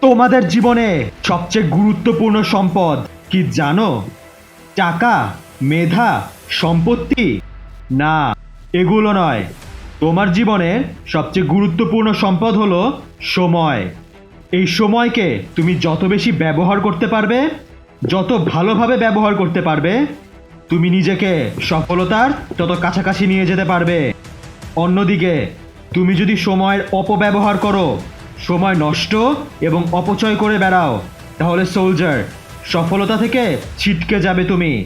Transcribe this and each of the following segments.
তোমাদের জীবনে সবচেয়ে গুরুত্বপূর্ণ সম্পদ কি জানো? টাকা, মেধা, সম্পত্তি? না, এগুলো নয়। তোমার জীবনের সবচেয়ে গুরুত্বপূর্ণ সম্পদ হলো সময়। এই সময়কে তুমি যত বেশি ব্যবহার করতে পারবে, যত ভালোভাবে ব্যবহার করতে পারবে, তুমি নিজেকে সফলতার তত কাছাকাছি নিয়ে যেতে পারবে। অন্যদিকে, তুমি যদি সময়ের অপব্যবহার করো সময় নষ্ট এবং অপচয় করে বেড়াও। তাহলে সোলজার সফলতা থেকে ছিটকে যাবে তুমি।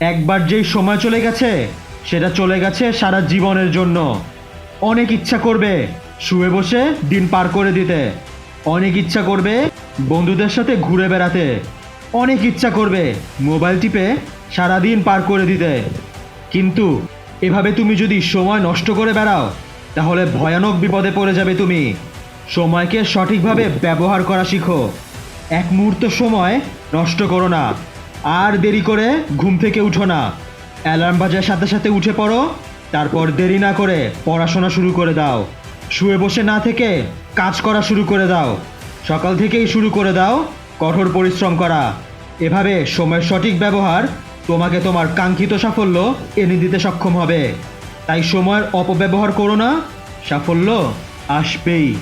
একবার যেই সময় চলে গেছে, সেটা চলে গেছে সারা জীবনের জন্য। অনেক ইচ্ছা করবে শুয়ে বসে দিন পার করে দিতে। অনেক ইচ্ছা করবে বন্ধুদের সাথে ঘুরে বেড়াতে। অনেক ইচ্ছা করবে মোবাইল টিপে সারাদিন পার করে দিতে। কিন্তু এভাবে তুমি যদি সময় নষ্ট করে বেড়াও, তাহলে ভয়ানক বিপদে পড়ে যাবে তুমি। সময়কে সঠিকভাবে ব্যবহার করা শিখো। এক মুহূর্ত সময় নষ্ট করো না। আর দেরি করে ঘুম থেকে উঠো না। অ্যালার্ম বাজার সাথে সাথে উঠে পড়ো। তারপর দেরি না করে পড়াশোনা শুরু করে দাও। শুয়ে বসে না থেকে কাজ করা শুরু করে দাও। সকাল থেকেই শুরু করে দাও। কঠোর পরিশ্রম করা। এভাবে সময়ের সঠিক ব্যবহার তোমাকে তোমার কাঙ্ক্ষিত সাফল্য এনে দিতে সক্ষম হবে। তাই সময়ের অপব্যবহার করো না। সাফল্য আসবেই।